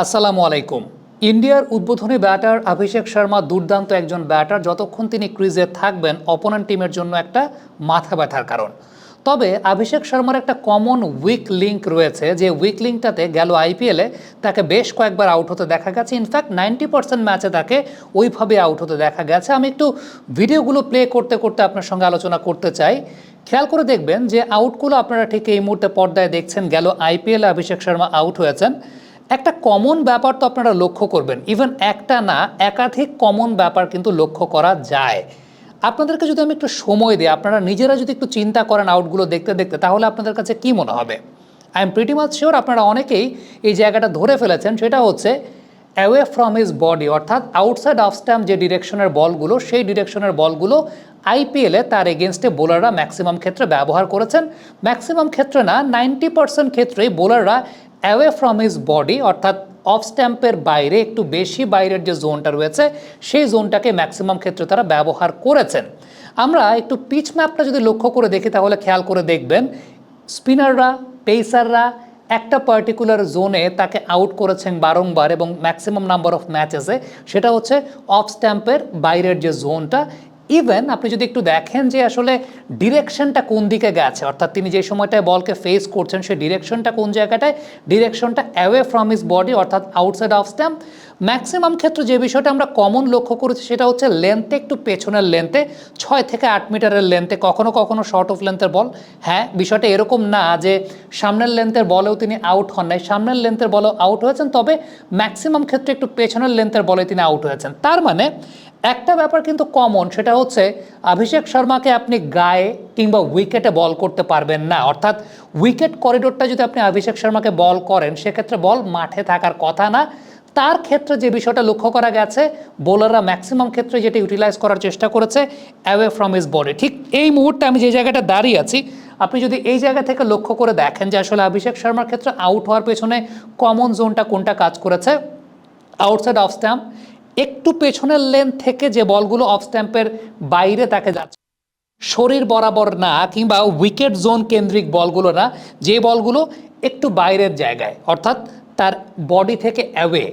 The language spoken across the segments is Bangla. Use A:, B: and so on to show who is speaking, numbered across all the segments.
A: আসসালামু আলাইকুম। ইন্ডিয়ার উদ্বোধনী ব্যাটার অভিষেক শর্মা দুর্দান্ত একজন ব্যাটার যতক্ষণ তিনি ক্রিজে থাকবেন অপোনেন্ট টিমের জন্য একটা মাথা ব্যথার কারণ। তবে অভিষেক শর্মার একটা কমন উইক লিঙ্ক রয়েছে যে উইক লিঙ্কটাতে গেল আইপিএলে তাকে বেশ কয়েকবার আউট হতে দেখা গেছে। ইনফ্যাক্ট নাইনটি পার্সেন্ট ম্যাচে তাকে ওইভাবে আউট হতে দেখা গেছে। আমি একটু ভিডিওগুলো প্লে করতে করতে আপনার সঙ্গে আলোচনা করতে চাই। খেয়াল করে দেখবেন যে আউটগুলো আপনারা ঠিক এই মুহূর্তে পর্দায় দেখছেন, গেল আইপিএলে অভিষেক শর্মা আউট হয়েছেন। একটা কমন ব্যাপার তো আপনারা লক্ষ্য করবেন। ইভেন একটা না, একাধিক কমন ব্যাপার কিন্তু লক্ষ্য করা যায়। আপনাদেরকে যদি আমি একটু সময় দিই, আপনারা নিজেরা যদি একটু চিন্তা করেন আউটগুলো দেখতে দেখতে, তাহলে আপনাদের কাছে কি মনে হবে? I am pretty much sure আপনারা অনেকেই এই জায়গাটা ধরে ফেলেছেন, সেটা হচ্ছে অ্যাওয়ে ফ্রম হিজ বডি অর্থাৎ আউটসাইড অফ স্ট্যাম্প যে ডিরেকশনের বলগুলো, সেই ডিরেকশনের বলগুলো আইপিএলে তার এগেনস্টে বোলাররা ম্যাক্সিমাম ক্ষেত্রে ব্যবহার করেছেন। ম্যাক্সিমাম ক্ষেত্রে না নাইনটি পার্সেন্ট ক্ষেত্রেই বোলাররা অ্যাওয়ে ফ্রম হিজ বডি অর্থাৎ অফ স্ট্যাম্পের বাইরে, একটু বেশি বাইরের যে জোনটা রয়েছে, সেই জোনটাকে ম্যাক্সিমাম ক্ষেত্রে তারা ব্যবহার করেছেন। আমরা একটু পিচ ম্যাপটা যদি লক্ষ্য করে দেখি, তাহলে খেয়াল করে দেখবেন স্পিনাররা পেসাররা একটা পার্টিকুলার জোনে তাকে আউট করেছেন বারংবার এবং ম্যাক্সিমাম নাম্বার অফ ম্যাচেসে সেটা হচ্ছে অফ স্ট্যাম্পের বাইরের যে জোনটা ইভেন আপনি যদি একটু দেখেন যে আসলে ডিরেকশনটা কোন দিকে গেছে, অর্থাৎ তিনি যে সময়টায় বলকে ফেস করছেন, সেই ডিরেকশনটা কোন জায়গাটায়? ডিরেকশনটা অ্যাওয়ে ফ্রম হিস বডি অর্থাৎ আউটসাইড অফ স্ট্যাম্প ম্যাক্সিমাম ক্ষেত্রে যে বিষয়টা আমরা কমন লক্ষ্য করেছি, সেটা হচ্ছে লেন্থে একটু পেছনের লেন্থে ছয় থেকে আট মিটারের লেন্থে কখনো কখনো শর্ট অফ লেন্থের বল হ্যাঁ বিষয়টা এরকম না যে সামনের লেন্থের বলেও তিনি আউট হন নাই। সামনের লেন্থের বলেও আউট হয়েছেন, তবে ম্যাক্সিমাম ক্ষেত্রে একটু পেছনের লেন্থের বলে তিনি আউট হয়েছেন। তার মানে একটা ব্যাপার কিন্তু কমন সেটা হচ্ছে অভিষেক শর্মাকে আপনি গায়ে কিংবা উইকেটে বল করতে পারবেন না। অর্থাৎ উইকেট করিডোরটা যদি আপনি অভিষেক শর্মাকে বল করেন, সেক্ষেত্রে বল মাঠে থাকার কথা না। তার ক্ষেত্রে যে বিষয়টা লক্ষ্য করা গেছে বোলাররা ম্যাক্সিমাম ক্ষেত্রে যেটা ইউটিলাইজ করার চেষ্টা করেছে অ্যাওয়ে ফ্রম হিজ বডি ঠিক এই মুহূর্তে আমি যে জায়গাটা দাঁড়িয়ে আছি, আপনি যদি এই জায়গা থেকে লক্ষ্য করে দেখেন যে আসলে অভিষেক শর্মার ক্ষেত্রে আউট হওয়ার পেছনে কমন জোনটা কোনটা কাজ করেছে আউটসাইড অফ স্ট্যাম্প একটু পেছনের লেন থেকে যে বলগুলো অফ স্ট্যাম্পের বাইরে তাকে যাচ্ছে। শরীর বরাবর না, কিংবা উইকেট জোন কেন্দ্রিক বলগুলো না, যে বলগুলো একটু বাইরের জায়গায়, অর্থাৎ তার বডি থেকে অ্যাওয়ে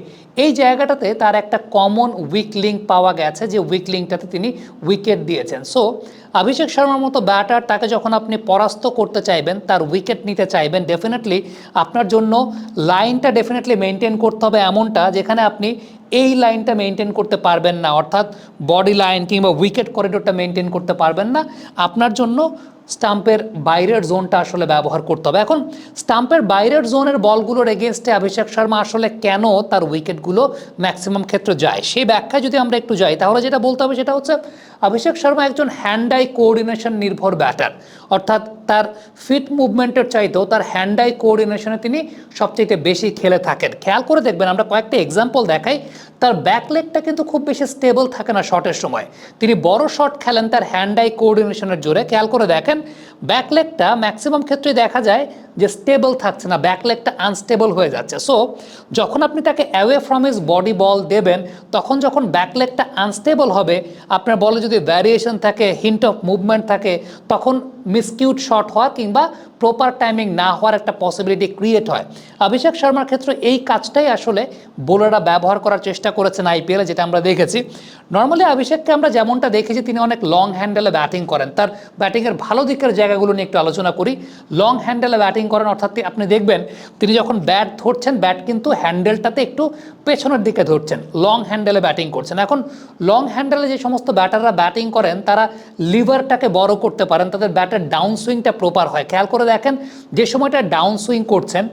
A: এই জায়গাটাতে তার একটা কমন উইক লিঙ্ক পাওয়া গেছে যে উইক লিঙ্কটাতে তিনি উইকেট দিয়েছেন। সো অভিষেক শর্মার মতো ব্যাটার তাকে যখন আপনি পরাস্ত করতে চাইবেন, তার উইকেট নিতে চাইবেন ডেফিনেটলি আপনার জন্য লাইনটা ডেফিনেটলি মেনটেন করতে হবে এমনটা যেখানে আপনি এই লাইনটা মেনটেন করতে পারবেন না। অর্থাৎ বডি লাইন কিংবা উইকেট করিডোরটা মেনটেন করতে পারবেন না। আপনার জন্য স্টাম্পের বাইরের জোনটা আসলে ব্যবহার করতে হবে। এখন স্টাম্পের বাইরের জোনের বলগুলোর এগেনস্টে অভিষেক শর্মা আসলে কেন তার উইকেটগুলো ম্যাক্সিমাম ক্ষেত্রে যায়? সেই ব্যাখ্যায় যদি আমরা একটু যাই, তাহলে যেটা বলতে হবে সেটা হচ্ছে অভিষেক শর্মা একজন হ্যান্ড আই কোঅর্ডিনেশন নির্ভর ব্যাটার অর্থাৎ তার ফিট মুভমেন্টের চাইতেও তার হ্যান্ড আই কোঅর্ডিনেশনে তিনি সবচেয়ে বেশি খেলে থাকেন। খেয়াল করে দেখবেন, আমরা কয়েকটা এক্সাম্পল দেখাই। তার ব্যাকলেগটা কিন্তু খুব বেশি স্টেবল থাকে না শটের সময়। তিনি বড় শট খেলেন তার হ্যান্ড আই কোঅর্ডিনেশনের জোরে। খেয়াল করে দেখেন করবেন ব্যাকলেগটা ম্যাক্সিমাম ক্ষেত্রে দেখা যায় যে স্টেবল থাকছে না ব্যাকলেগটা আনস্টেবল হয়ে যাচ্ছে। সো যখন আপনি তাকে away from his body ball দেবেন, তখন যখন ব্যাকলেগটা আনস্টেবল হবে, আপনার বলে যদি ভ্যারিয়েশন থাকে হিন্ট অফ মুভমেন্ট থাকে, তখন মিসকিউট শট হওয়া কিংবা প্রপার টাইমিং না হওয়ার একটা পসিবিলিটি ক্রিয়েট হয়। অভিষেক শর্মার ক্ষেত্রে এই কাজটাই আসলে বোলাররা ব্যবহার করার চেষ্টা করেছেন আইপিএলে যেটা আমরা দেখেছি। নর্মালি অভিষেককে আমরা যেমনটা দেখেছি, তিনি অনেক লং হ্যান্ডেলে ব্যাটিং করেন। তার ব্যাটিংয়ের ভালো দিকের জায়গাগুলো নিয়ে একটু আলোচনা করি। লং হ্যান্ডেলে ব্যাটিং করেন, অর্থাৎ আপনি দেখবেন তিনি যখন ব্যাট ধরছেন ব্যাট কিন্তু হ্যান্ডেলটাতে একটু পেছনের দিকে ধরছেন। লং হ্যান্ডেলে ব্যাটিং করছেন। এখন লং হ্যান্ডেলে যে সমস্ত ব্যাটাররা ব্যাটিং করেন, তারা লিভারটাকে বড় করতে পারেন, তাদের ব্যাটের ডাউন সুইংটা প্রপার হয়। খেয়াল করে দেখেন, যে সময়টা ডাউন সুইং করছেন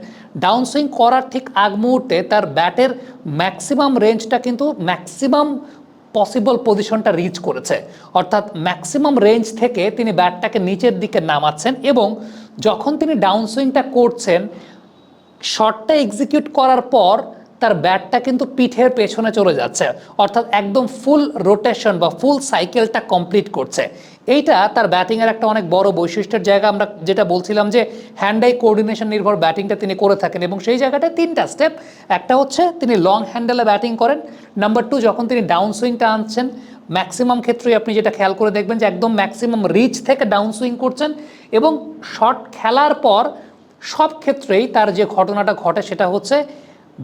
A: ডাউন সুইং করার ঠিক আগ মুহূর্তে তার ব্যাটের ম্যাক্সিমাম রেঞ্জটা কিন্তু ম্যাক্সিমাম পসিবল পজিশনটা রিচ করেছে। অর্থাৎ ম্যাক্সিমাম রেঞ্জ থেকে তিনি ব্যাটটাকে নিচের দিকে নামাচ্ছেন এবং যখন তিনি ডাউন সুইংটা করছেন শটটা এক্সিকিউট করার পর তার ব্যাটটা কিন্তু পিঠের পেছনে চলে যাচ্ছে। অর্থাৎ একদম ফুল রোটেশন বা ফুল সাইকেলটা কমপ্লিট করছে। এইটা তার ব্যাটিংয়ের একটা অনেক বড় বৈশিষ্ট্যের জায়গা। আমরা যেটা বলছিলাম যে হ্যান্ড আই কোঅর্ডিনেশন নির্ভর ব্যাটিংটা তিনি করে থাকেন এবং সেই জায়গাটায় তিনটা স্টেপ একটা হচ্ছে তিনি লং হ্যান্ডেলে ব্যাটিং করেন। নাম্বার টু যখন তিনি ডাউন সুইংটা আনছেন ম্যাক্সিমাম ক্ষেত্রেই আপনি যেটা খেয়াল করে দেখবেন যে একদম ম্যাক্সিমাম রিচ থেকে ডাউন সুইং করছেন এবং শট খেলার পর সব ক্ষেত্রেই তার যে ঘটনাটা ঘটে সেটা হচ্ছে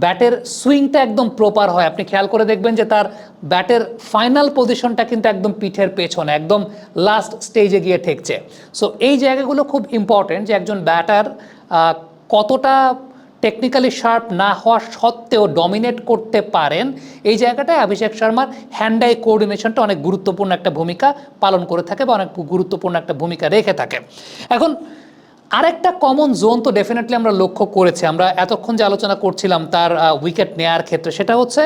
A: ব্যাটের সুইংটা একদম প্রপার হয়। আপনি খেয়াল করে দেখবেন যে তার ব্যাটের ফাইনাল পজিশনটা কিন্তু একদম পিঠের পেছনে, একদম লাস্ট স্টেজে গিয়ে ঠেকছে। সো এই জায়গাগুলো খুব ইম্পর্টেন্ট যে একজন ব্যাটার কতটা টেকনিক্যালি শার্প না হওয়া সত্ত্বেও ডমিনেট করতে পারেন, এই জায়গাটায় অভিষেক শর্মার হ্যান্ড আই কোঅর্ডিনেশনটা অনেক গুরুত্বপূর্ণ একটা ভূমিকা পালন করে থাকে বা অনেক গুরুত্বপূর্ণ একটা ভূমিকা রেখে থাকে। এখন আরেকটা কমন জোন তো ডেফিনেটলি আমরা লক্ষ্য করেছি। আমরা এতক্ষণ যে আলোচনা করছিলাম তার উইকেট নেয়ার ক্ষেত্রে, সেটা হচ্ছে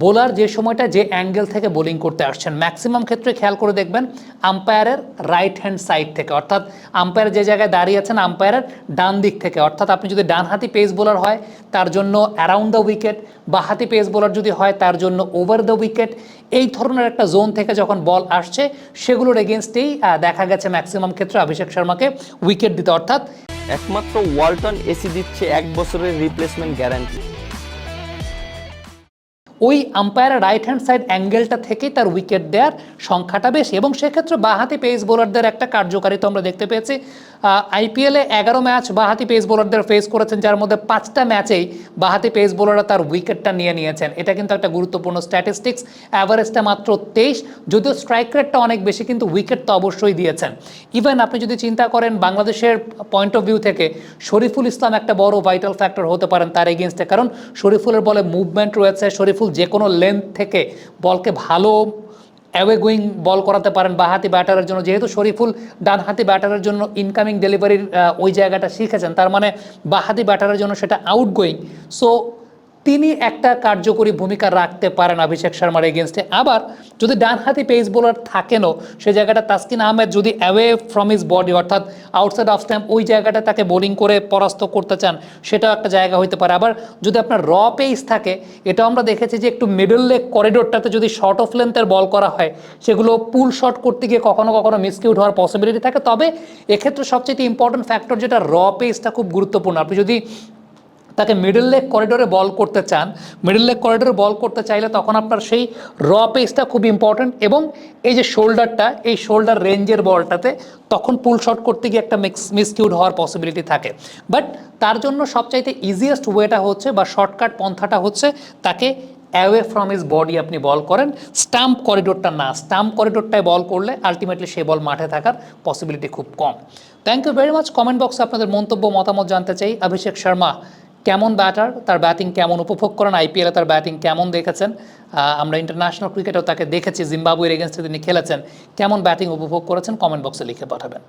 A: বোলার যে সময়টা যে অ্যাঙ্গেল থেকে বোলিং করতে আসছেন ম্যাক্সিমাম ক্ষেত্রে খেয়াল করে দেখবেন আম্পায়ারের রাইট হ্যান্ড সাইড থেকে, অর্থাৎ আম্পায়ার যে জায়গায় দাঁড়িয়ে আছেন আম্পায়ারের ডান দিক থেকে, অর্থাৎ আপনি যদি ডানহাতি পেস বোলার হয়, তার জন্য অ্যারাউন্ড দ্য উইকেট বা হাতি পেস বোলার যদি হয়, তার জন্য ওভার দ্য উইকেট এই ধরনের একটা জোন থেকে যখন বল আসছে, সেগুলোর এগেনস্টেই দেখা গেছে ম্যাক্সিমাম ক্ষেত্রে অভিষেক শর্মাকে উইকেট দিতে, অর্থাৎ
B: একমাত্র ওয়ালটন এসি দিচ্ছে এক বছরের রিপ্লেসমেন্ট গ্যারান্টি
A: ওই আম্পায়ারের রাইট হ্যান্ড সাইড অ্যাঙ্গেলটা থেকেই তার উইকেট দেওয়ার সংখ্যাটা বেশি। এবং সেক্ষেত্রে বাহাতি পেস বোলারদের একটা কার্যকারিতা আমরা দেখতে পেয়েছি। আইপিএলে এগারো ম্যাচ বাহাতি পেস বোলারদের ফেস করেছেন, যার মধ্যে পাঁচটা ম্যাচেই বাহাতি পেস বোলাররা তার উইকেটটা নিয়ে নিয়েছেন। এটা কিন্তু একটা গুরুত্বপূর্ণ স্ট্যাটিস্টিক্স অ্যাভারেজটা মাত্র তেইশ, যদিও স্ট্রাইক রেটটা অনেক বেশি, কিন্তু উইকেট তো অবশ্যই দিয়েছেন। ইভেন আপনি যদি চিন্তা করেন, বাংলাদেশের পয়েন্ট অফ ভিউ থেকে শরীফুল ইসলাম একটা বড় ভাইটাল ফ্যাক্টর হতে পারেন তার এগেনস্টে কারণ শরীফুলের বলে মুভমেন্ট রয়েছে, শরীফুল যে কোনো লেন্থ থেকে বলকে ভালো অ্যাওয়ে গোয়িং বল করাতে পারেন বা হাতি ব্যাটারের জন্য। যেহেতু শরীফুল ডান হাতি ব্যাটারের জন্য ইনকামিং ডেলিভারির ওই জায়গাটা শিখেছেন, তার মানে বাহাতি ব্যাটারের জন্য সেটা আউট গোয়িং সো তিনি একটা কার্যকরী ভূমিকা রাখতে পারেন অভিষেক শর্মার এগেনস্টে আবার যদি ডানহাতি পেস বোলার থাকেনও, সে জায়গাটা তাসকিন আহমেদ যদি অ্যাওয়ে ফ্রম ইজ বডি অর্থাৎ আউটসাইড অফ স্ট্যাম্প ওই জায়গাটা তাকে বোলিং করে পরাস্ত করতে চান, সেটাও একটা জায়গা হতে পারে। আবার যদি আপনার র পেস থাকে, এটাও আমরা দেখেছি যে একটু মিডল লেগ করিডোরটাতে যদি শর্ট অফ লেন্থের বল করা হয়, সেগুলো পুল শট করতে গিয়ে কখনো কখনো মিসকিউট হওয়ার পসিবিলিটি থাকে। তবে এক্ষেত্রে সবচেয়ে ইম্পর্টেন্ট ফ্যাক্টর যেটা র পেসটা খুব গুরুত্বপূর্ণ। আপনি যদি তাকে মিডল লেগ করিডোরে বল করতে চান মিডল লেগ করিডোরে বল করতে চাইলে তখন আপনার সেই র পেসটা খুব ইম্পর্ট্যান্ট এবং এই যে শোল্ডারটা এই শোল্ডার রেঞ্জের বলটাতে তখন পুল শট করতে গিয়ে একটা মিক্স মিসকিউড হওয়ার পসিবিলিটি থাকে। বাট তার জন্য সবচাইতে ইজিয়েস্ট ওয়েটা হচ্ছে বা শর্টকাট পন্থাটা হচ্ছে তাকে অ্যাওয়ে ফ্রম ইজ বডি আপনি বল করেন। স্টাম্প করিডোরটা না স্টাম্প করিডোরটায় বল করলে আলটিমেটলি সেই বল মাঠে থাকার পসিবিলিটি খুব কম। Thank you very much comment বক্সে আপনাদের মন্তব্য, মতামত জানতে চাই। অভিষেক শর্মা কেমন ব্যাটার তার ব্যাটিং কেমন উপভোগ করেন আইপিএলে তার ব্যাটিং কেমন দেখেছেন? আমরা ইন্টারন্যাশনাল ক্রিকেটেও তাকে দেখেছি জিম্বাবুয়ের এগেনস্টে তিনি খেলেছেন। কেমন ব্যাটিং উপভোগ করেছেন? কমেন্ট বক্সে লিখে পাঠাবেন।